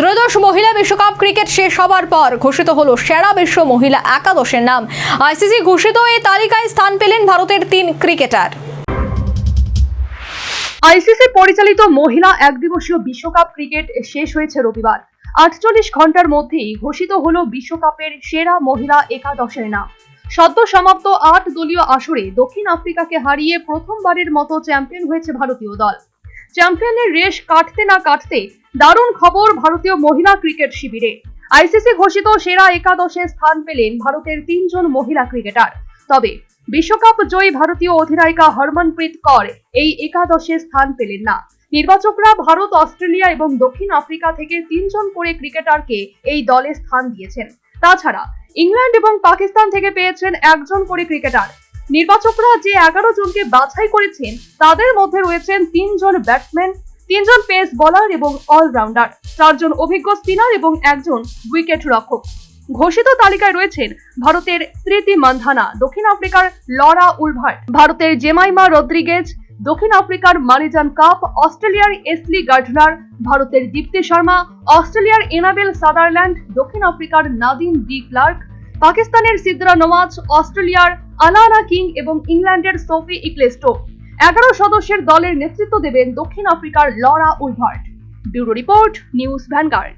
ত্রয়োদশ মহিলা বিশ্বকাপ ক্রিকেট শেষ হবার পর ঘোষিত হলো সেরা বিশ্ব মহিলা একাদশের নাম। আইসিসি ঘোষিত এই তালিকায় স্থান পেলেন ভারতের তিন ক্রিকেটার। আইসিসি পরিচালিত মহিলা একদিবসীয় বিশ্বকাপ ক্রিকেট শেষ হয়েছে রবিবার। আটচল্লিশ ঘণ্টার মধ্যেই ঘোষিত হলো বিশ্বকাপের সেরা মহিলা একাদশের নাম। সদ্য সমাপ্ত আট দলীয় আসরে দক্ষিণ আফ্রিকাকে হারিয়ে প্রথমবারের মতো চ্যাম্পিয়ন হয়েছে ভারতীয় দল। চ্যাম্পিয়নের রেশ কাটতে না কাটতে দারুণ খবর ভারতীয় মহিলা ক্রিকেট শিবিরে। আইসিসি ঘোষিত সেরা একাদশে স্থান পেলেন ভারতের তিনজন মহিলা ক্রিকেটার। তবে বিশ্বকাপ জয়ী ভারতীয় অধিনায়িকা হরমনপ্রীত কর এই একাদশে স্থান পেলেন না। নির্বাচকরা ভারত, অস্ট্রেলিয়া এবং দক্ষিণ আফ্রিকা থেকে তিনজন করে ক্রিকেটারকে এই দলে স্থান দিয়েছেন। তাছাড়া ইংল্যান্ড এবং পাকিস্তান থেকে পেয়েছেন একজন করে ক্রিকেটার। নির্বাচকরা যে এগারো জনকে বাছাই করেছেন, তাদের মধ্যে রয়েছেন তিনজন ব্যাটসম্যান তিনজন পেস বোলার এবং অলরাউন্ডার, চারজন অভিজ্ঞ স্পিনার এবং একজন উইকেট রক্ষক। ঘোষিত তালিকায় রয়েছেন ভারতের স্মৃতি মান্ধানা, দক্ষিণ আফ্রিকার লরা উলভার্ট, ভারতের জেমাইমা রদ্রিগেজ, দক্ষিণ আফ্রিকার মানিজান কাপ, অস্ট্রেলিয়ার এসলি গার্ডনার, ভারতের দীপ্তি শর্মা, অস্ট্রেলিয়ার এনাবেল সাদারল্যান্ড, দক্ষিণ আফ্রিকার নাদিম ডি ক্লার্ক, পাকিস্তানের সিদ্রা নওয়াজ, অস্ট্রেলিয়ার আনানা কিং এবং ইংল্যান্ডের সোফি ইকলেস্টো। এগারো সদস্যের দলের নেতৃত্ব দেবেন দক্ষিণ আফ্রিকার Laura Wolvaardt. Bureau report news Vanguard.